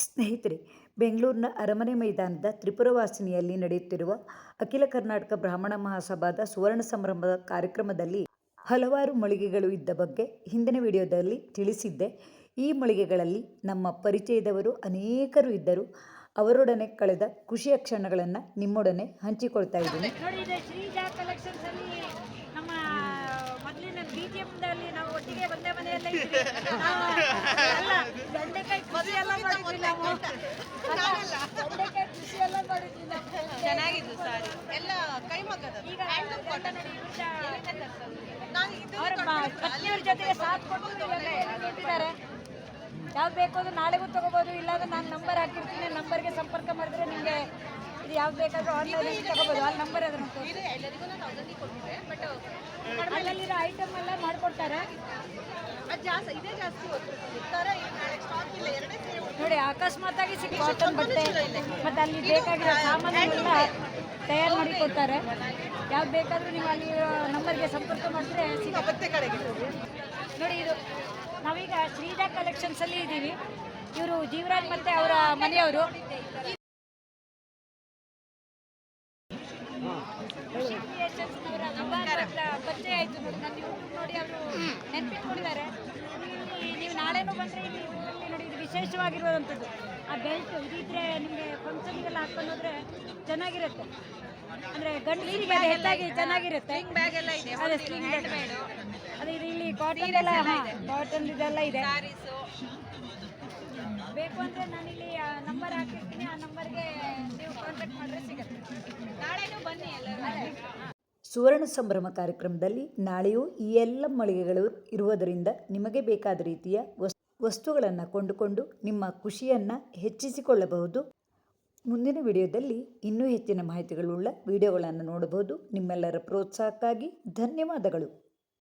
ಸ್ನೇಹಿತರೆ, ಬೆಂಗಳೂರಿನ ಅರಮನೆ ಮೈದಾನದ ತ್ರಿಪುರವಾಸಿನಿಯಲ್ಲಿ ನಡೆಯುತ್ತಿರುವ ಅಖಿಲ ಕರ್ನಾಟಕ ಬ್ರಾಹ್ಮಣ ಮಹಾಸಭಾದ ಸುವರ್ಣ ಸಂಭ್ರಮದ ಕಾರ್ಯಕ್ರಮದಲ್ಲಿ ಹಲವಾರು ಮಳಿಗೆಗಳು ಇದ್ದ ಬಗ್ಗೆ ಹಿಂದಿನ ವಿಡಿಯೋದಲ್ಲಿ ತಿಳಿಸಿದ್ದೆ. ಈ ಮಳಿಗೆಗಳಲ್ಲಿ ನಮ್ಮ ಪರಿಚಯದವರು ಅನೇಕರು ಇದ್ದರು. ಅವರೊಡನೆ ಕಳೆದ ಖುಷಿಯ ಕ್ಷಣಗಳನ್ನು ನಿಮ್ಮೊಡನೆ ಹಂಚಿಕೊಳ್ತಾ ಇದ್ದೀನಿ. ನಾವು ಒಟ್ಟಿಗೆ ಚೆನ್ನಾಗಿದ್ದು ಸಾರಿ. ಎಲ್ಲ ಕೈಮಗ್ಗದ ಪತ್ನಿಯವ್ರ ಜೊತೆಗೆ ಸಾಥ್ ಕೊಟ್ಟು ಇವಾಗ ಇಟ್ಟಿದ್ದಾರೆ ಯಾವ್ದು ಬೇಕು ಅಂದ್ರೆ ನಾಳೆಗೂ ತಗೋಬೋದು ಇಲ್ಲಾಂದ್ರೆ ನಾನು ನಂಬರ್ ಹಾಕಿರ್ತೀನಿ. ನಂಬರ್ಗೆ ಸಂಪರ್ಕ ಮಾಡಿದ್ರೆ ನಿಮಗೆ ಇದು ಯಾವ್ದು ಬೇಕಾದ್ರೂ ಆನ್ಲೈನ್ ತಗೋಬೋದು. ಅಲ್ಲಿ ನಂಬರ್ ಅದನ್ನು ಎಲ್ಲರಿಗೂ ನಾನು ಅದನ್ನೇ ಕೊಟ್ಟಿದ್ದೆ ಐಟಮ್ ಎಲ್ಲ ಮಾಡ್ಕೊಡ್ತಾರೆ. ನೋಡಿ ಅಕಸ್ಮಾತ್ ಆಗಿ ಸಿಕ್ಕ ಕಾಟನ್ ಬಟ್ಟೆ. ಮತ್ತೆ ಅಲ್ಲಿ ಬೇಕಾಗಿರೋ ಸಾಮಾನುಗಳನ್ನ ತಯಾರು ಮಾಡಿ ಕೊಡ್ತಾರೆ. ಯಾವ್ದು ಬೇಕಾದ್ರೂ ನೀವು ಅಲ್ಲಿ ನಂಬರ್ಗೆ ಸಂಪರ್ಕ ಮಾಡಿದ್ರೆ ನೋಡಿ ಇದು ನಾವೀಗ ಶ್ರೀಜಾ ಕಲೆಕ್ಷನ್ಸ್ ಅಲ್ಲಿ ಇದ್ದೀವಿ ಇವರು ಜೀವರಾಜ್ ಮತ್ತೆ ಅವರ ಮನೆಯವರು. ಪರಿಚಯ ಆಯಿತು ನೋಡಿ ನಾನು ಯೂಟ್ಯೂಬ್ ನೋಡಿ ಅವರು ನೆನ್ಪಿಟ್ಕೊಂಡಿದ್ದಾರೆ. ಇಲ್ಲಿ ನೀವು ನಾಳೆನೂ ಬಂದರೆ ಇಲ್ಲಿ ಊರಲ್ಲಿ ನೋಡಿ ಇದು ವಿಶೇಷವಾಗಿರುವಂಥದ್ದು. ಆ ಬೆಲ್ಟ್ ಇದಿದ್ರೆ ನಿಮಗೆ ಫಂಕ್ಷನ್ಗೆಲ್ಲ ಹಾಕೊಂಡು ಹೋದ್ರೆ ಚೆನ್ನಾಗಿರುತ್ತೆ. ಅಂದರೆ ಮೇಲೆ ಹೆಚ್ಚಾಗಿ ಚೆನ್ನಾಗಿರುತ್ತೆ. ಅದೇ ಸ್ಲಿಂಗ್ ಬ್ಯಾಗ್ ಅದೇ ಇದು ಇಲ್ಲಿ ಕಾಟನ್ ಎಲ್ಲ ಕಾಟನ್ ಇದೆಲ್ಲ ಇದೆ. ಬೇಕು ಅಂದರೆ ನಾನಿಲ್ಲಿ ನಂಬರ್ ಹಾಕಿರ್ತೀನಿ. ಆ ನಂಬರ್ಗೆ ನೀವು ಕಾಂಟ್ಯಾಕ್ಟ್ ಮಾಡಿದ್ರೆ ಸಿಗುತ್ತೆ. ಸುವರ್ಣ ಸಂಭ್ರಮ ಕಾರ್ಯಕ್ರಮದಲ್ಲಿ ನಾಳೆಯೂ ಈ ಎಲ್ಲ ಮಳಿಗೆಗಳು ಇರುವುದರಿಂದ ನಿಮಗೆ ಬೇಕಾದ ರೀತಿಯ ವಸ್ತುಗಳನ್ನು ಕೊಂಡುಕೊಂಡು ನಿಮ್ಮ ಖುಷಿಯನ್ನು ಹೆಚ್ಚಿಸಿಕೊಳ್ಳಬಹುದು. ಮುಂದಿನ ವಿಡಿಯೋದಲ್ಲಿ ಇನ್ನೂ ಹೆಚ್ಚಿನ ಮಾಹಿತಿಗಳುಳ್ಳ ವಿಡಿಯೋಗಳನ್ನು ನೋಡಬಹುದು. ನಿಮ್ಮೆಲ್ಲರ ಪ್ರೋತ್ಸಾಹಕ್ಕಾಗಿ ಧನ್ಯವಾದಗಳು.